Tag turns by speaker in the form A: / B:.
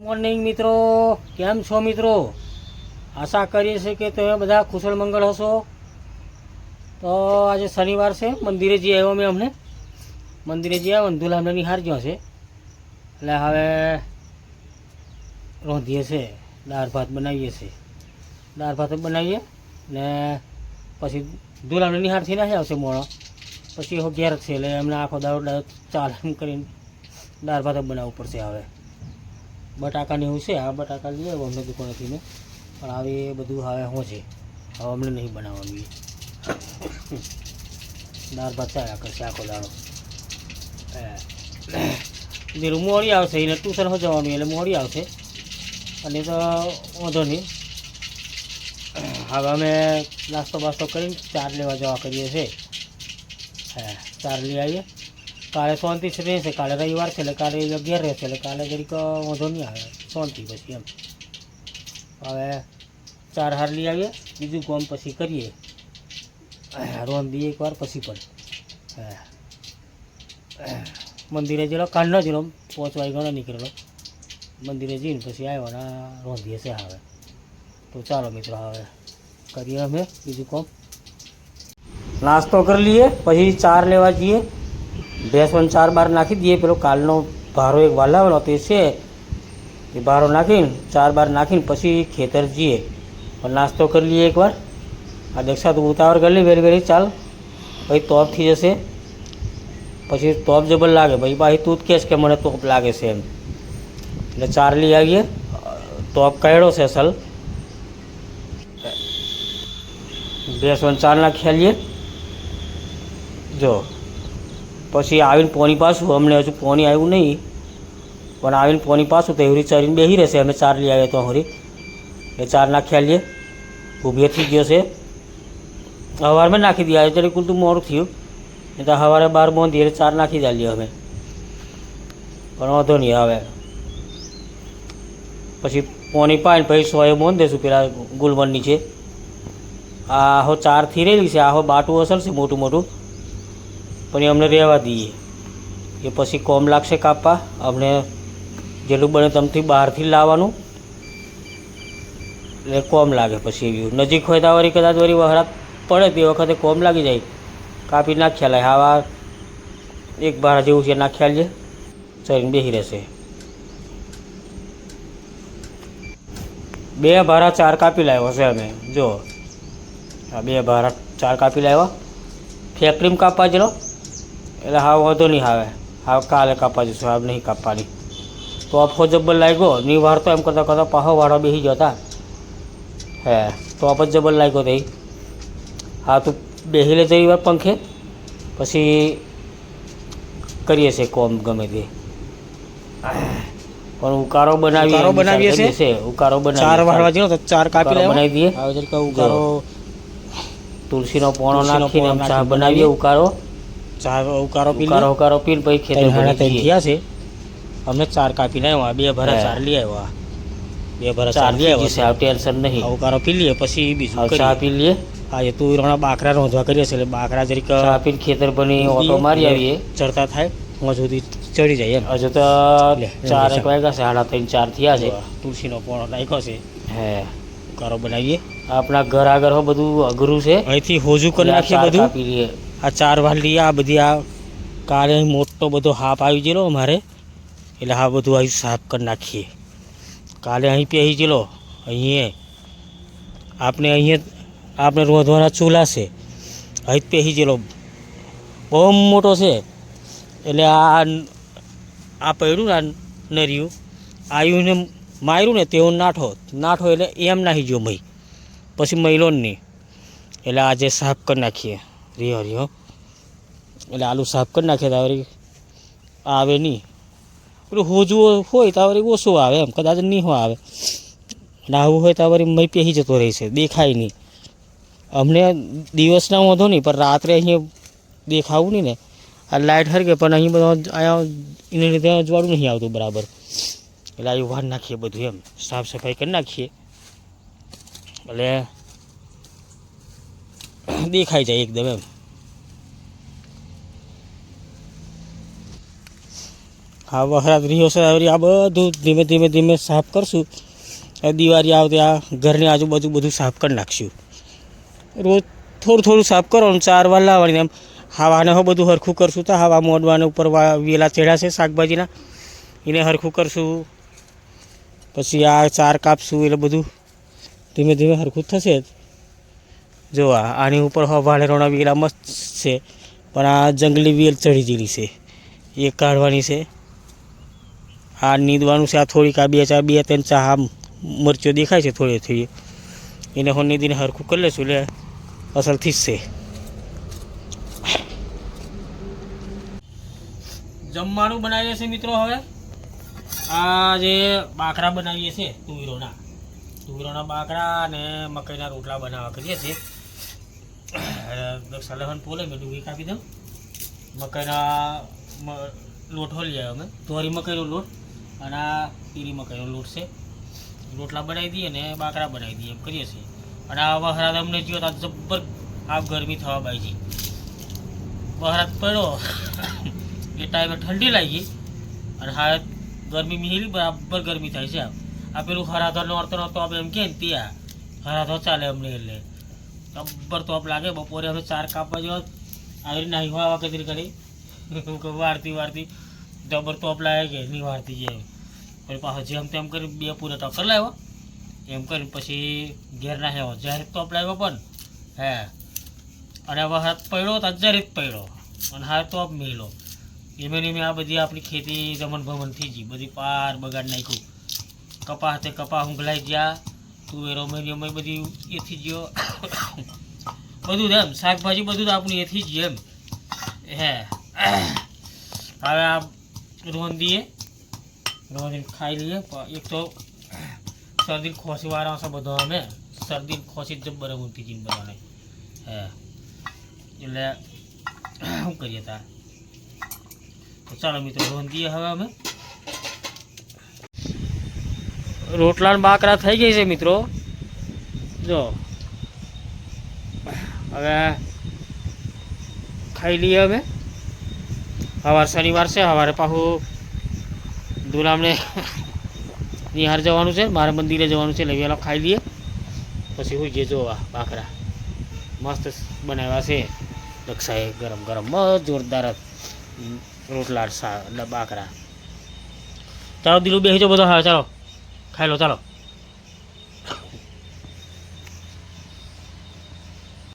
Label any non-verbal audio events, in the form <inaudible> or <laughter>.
A: Morning મિત્રો. કેમ છો, મિત્રો? આશા કરીએ છીએ કે તમે બધા કુશળ મંગળ હશો. તો આજે શનિવાર છે. મંદિરે જઈ આવ્યો મેં અમને. મંદિરે જઈ આવ્યો ને દુલ્હાને નિહાર ગયો છે. એટલે હવે રોંધીએ છે. દાળ ભાત બનાવીએ છીએ દાળ ભાત બનાવીએ. ને પછી દુલ્હાને નિહારથી નાખી આવશે મોણો પછી એવો ઘેર છે. એટલે એમને આખો દાડો ચાલ એમ કરીને દાળ ભાત બનાવવું પડશે હવે. બટાકાને એવું છે, આ બટાકા લઈ આવ્યો અમને દુકાનેથી ને પણ એ બધું હવે શું છે? હવે અમને નહીં બનાવવાનું દાળ ભાત ચાલ્યા કરશે આખો દાડો. ધીરું મોડી આવશે, એને ટ્યુશન જવાનું એટલે મોડી આવશે. અને તો વાંધો નહીં. હવે અમે નાસ્તો બાસ્તો કરીને ચાર લેવા જવા કરીએ છીએ. હા, ચાર લઈ આવીએ. કાલે શાંતિ છે રહેશે કાલે રવિવાર છે એટલે કાલે અગિયાર રહેશે એટલે કાલે જરીક વાંધો નહીં આવે શાંતિ પછી એમ હવે ચાર હાર લઈ આવીએ બીજું કામ પછી કરીએ રોન દઈએ એકવાર પછી પણ હા. મંદિરે જેલો કાંડનો જેલો પાંચ વાગ્યાનો નીકળેલો મંદિરે જઈને પછી આવ્યો ને રોંધીએ છે હવે તો ચાલો મિત્રો હવે કરીએ અમે બીજું કામ નાસ્તો કરી લઈએ પછી ચાર લેવા જઈએ ભેંસોને ચાર બાર નાખી દઈએ પેલો કાલનો ભારો એક વાલાવેલો તે છે એ ભારો નાખીને ચાર બાર નાખીને પછી ખેતર જઈએ પણ નાસ્તો કરી લઈએ એકવાર આ દક્ષા તું ઉતાવળ કરી લે વેરી વેરી ચાલ પછી તોપ થઈ જશે પછી તોપ જબર લાગે ભાઈ પાછી તું જ કહેશ કે મને તોપ લાગે છે એમ એટલે ચાર લઈ આવીએ તોપ કાઢ્યો છે અસલ ભેંસોને ચાર નાખી આલીએ જો પછી આવીને પોની પાછું. અમને હજુ પોની આવ્યું નહીં. પણ આવીને પોની પાછું તો એવરી ચરીને બેસી રહેશે. અમે ચાર લઈ આવ્યા તો હરી. એ ચાર નાખ્યા લઈએ ઊભી થઈ ગયો છે. સવારમાં નાખી દીધા. એટલે કુલતું મોડું થયું. નહીં તો સવારે બાર બંધ, એટલે ચાર નાખી જ લઈએ અમે. પણ વાંધો નહીં હવે પછી પોની પાઈને પછી સોએ બોંધ દેશું. પેલા ગુલમન છે. આહો ચારથી રહેલી છે. આહો બાટું અસર છે મોટું મોટું. પણ એ અમને રહેવા દઈએ. એ પછી કોમ લાગશે કાપવા. અમને જેટલું બને તમથી બહારથી લાવવાનું. એટલે કોમ લાગે પછી એવું. નજીક હોય તો વળી કદાચ વળી વહરાત પડે તે વખતે કોમ લાગી જાય. કાપી નાખ્યા લાય. આવા એક બાર જેવું છે, નાખ્યા લે. ચરીને બેસી રહેશે. બે ભારા ચાર કાપી લાવ્યો છે અમે. જો. આ બે ભારા ચાર કાપી લાવ્યા. ફેક્ટરીમાં કાપવા જલો એટલે હા વાંધો નહીં આવે. હા કાલે કાપવા જશું હવે નહીં કાપવાની તો અફો જબ્બર લાગ્યો ની વાર તો એમ કરતાં કરતાં પાહો વાળો બેસી જતા હે તો અપ જ જબર લાગ્યો તે હા તું બેસી લે જઈ વાર પંખે. પછી કરીએ છે કોમ ગમે તે. પણ ઉકારો બનાવીએ
B: ઉકારો બનાવીએ છે?
A: છે ઉકારો બનાવીએ
B: ચાર વાળવા જેવો તો ચાર કાપી
A: ઉકારો
B: લેવા
A: બનાવી દઈએ
B: હવે જરીક ઉકારો
A: તુલસીનો પોણો
B: તુલસીનો
A: નાખીને
B: પોણો
A: આમ ચા
B: નાખીને
A: બનાવીએ ઉકારો
B: ચાર ઉકારો પી
A: ઉકારો ઉકારો પછી ખેતર ભરી
B: ત્રણ
A: જઈએ.
B: છે. અમે ચાર કાપી લાવ્યા બે ભરા ચાર લઈ આવ્યા. બે ભરા
A: ચાર
B: લઈ
A: થઈ
B: આવ્યા
A: આ નહીં.
B: આ ઉકારો પી લઈએ પછી બીજું
A: ચા પી લઈએ.
B: હા એ તું હમણાં બાકરા રોંધવા કરીએ છે એટલે બાકરા જરીક
A: ચા પીને ખેતર બની ઓટો મારી આવીએ.
B: ચડતા થાય હું સુધી ચડી જાય
A: હજુ તો ચાર એક વાગ્યા છે સાડા ત્રણ ચાર થયા છે.
B: તુલસીનો પોણો નાખ્યો છે.
A: હે.
B: ઉકારો બનાવીએ.
A: આપણા ઘર આગળ બધું અઘરું છે.
B: અહીંથી હોજું કરી નાખીએ બધું.
A: લઈએ.
B: આ ચાર વાલી, આ બધી આ કાલે મોટો બધો હાપ આવી ગયેલો અમારે. એટલે આ બધું અહીં સાફ કરી નાખીએ. કાલે અહીં પહેરી ગયેલો, અહીંયા. આપણે અહીંયા આપણે રોધવાના ચૂલા છે. અહીં જ પહેરી ગયેલો. બહુ મોટો છે. એટલે આ આ પડ્યું આ નર્યું આવ્યું ને માર્યું ને તેવું નાઠો. નાઠો એટલે એમ નાહી ગયો મહી પછી મહિલો નહીં. એટલે આજે સાફ કરી નાખીએ. રિયો રિયો એટલે આલુ સાફ કરી નાખીએ તો વળી આવે નહીં. પેલું હોજવું હોય તો વળી ઓછું આવે એમ, કદાચ નહીં હોય આવે. નાહવું હોય તો વળી મય પહેરી જતો રહે છે, દેખાય નહીં. અમને દિવસના વાંધો નહીં, પણ રાત્રે અહીંયા દેખાવું નહીં ને. આ લાઇટ હરકે પણ અહીં બધો અહીંયા એને લીધે અજવાળું નહીં આવતું બરાબર. એટલે આ વાર નાખીએ બધું એમ, સાફ સફાઈ કરી નાખીએ. એટલે <coughs> દેખાઈ જાય એકદમ એમ.
A: હા વખરાત રહ્યો છે આ બધું ધીમે ધીમે ધીમે સાફ કરશું. દિવાળી આવતી આ ઘરની આજુબાજુ બધું સાફ કરી નાખશું. રોજ થોડું થોડું સાફ કરવાનું ચાર વાર લાવવાની એમ. હવાને હો બધું હરખું કરશું તો હવા મોડવાને ઉપર વેલા ચેડા છે શાકભાજીના. એને હરખું કરશું. પછી આ ચાર કાપશું એટલે બધું ધીમે ધીમે હરખું થશે જ. જો આની ઉપર વાળેરોના વેલા મસ્ત છે. પણ આ જંગલી વેલ ચડી ગયેલી છે. એ કાઢવાની છે. આ નીંદવાનું છે, આ થોડીક, આ બે ચાર, બે ત્રણ ચા આમ મરચો દેખાય છે થોડી થોડી. એને હું નીંદીને હરખું કરી લેશું એટલે અસલથી જ છે. જમવાનું બનાવીએ છીએ મિત્રો હવે. આ જે બાકરા બનાવીએ છીએ તુવેરોના. તુવેરોના બાકરા અને મકાઈના રોટલા બનાવવા કરીએ છીએ. સલહન પોલે, મેં ડુંગળી કાપી દઉં. મકાઈના લોટ હોલી આવ્યો અમે. ધોરી મકાઈનો લોટ અને આ પીરી મકાઈનો લોટ છે. રોટલા બનાવી દઈએ અને બાકરા બનાવી દઈએ, એમ કરીએ છીએ. અને આ વહરાત અમને જો તો જબ્બર આ ગરમી થવા બાઈ વહરાત પડ્યો. એ ટાઈમે ઠંડી લાગી. અને હા, ગરમી મિહેલી, બરાબર ગરમી થાય છે આ પેલું હરાધરનો નોરતો નહોતો આપણે એમ કે ને ત્યાં. હરાધર ચાલે અમને એટલે. જબ્બર તોપ લાગે, બપોરે અમે ચાર કાપવા જેવા આવી નાહી હવા કદી કરી વારતી વારતી જબર તોપ લાગે કે નહીં વારતી જાય પછી પાછો જેમ તેમ કરી બે પૂરે ટક્કર લાવ્યો. એમ કરીને પછી ઘેર ના હેવો જ્યારે તોપ લાવ્યો પણ, હે. અને હવે હાથ પડ્યો તો જ્યારે જ પડ્યો અને હાથ તોપ મેલો ધીમે ધીમે આ બધી આપણી ખેતી જમણ ભમન થઈ ગઈ. બધી પાર બગાડ નાખ્યું. કપા તે કપા ઊંઘલાઈ ગયા. તુવેરો અમે બધી એથી જ બધું એમ, શાકભાજી બધું આપણું એથી જ એમ. હે. હવે આ રોંધીએ રોંધીને ખાઈ લઈએ. એક તો શરદી ખોસી વાળા છે બધો અમે. શરદી ખોસી જબ્બર ઊંધી જઈને બધાને. હે. એટલે, શું કરીએ તા? તો ચાલો મિત્રો રોંધીએ હવે અમે. રોટલા બાકરા થઈ ગઈ છે મિત્રો. જો. હવે ખાઈ લઈએ અમે. સવાર શનિવાર છે, સવારે પાછું દુલામને નિહાર જવાનું છે, મારે મંદિરે જવાનું છે, એટલે વહેલા ખાઈ લઈએ. પછી હું જે જોવા બાકરા. મસ્ત બનાવ્યા છે. દક્ષાએ ગરમ ગરમ, મસ્ત જોરદાર રોટલા બાકરા. ચાલો, દિલું બેસી જો બધો, હા, ચાલો. ખાઈ લો ચાલો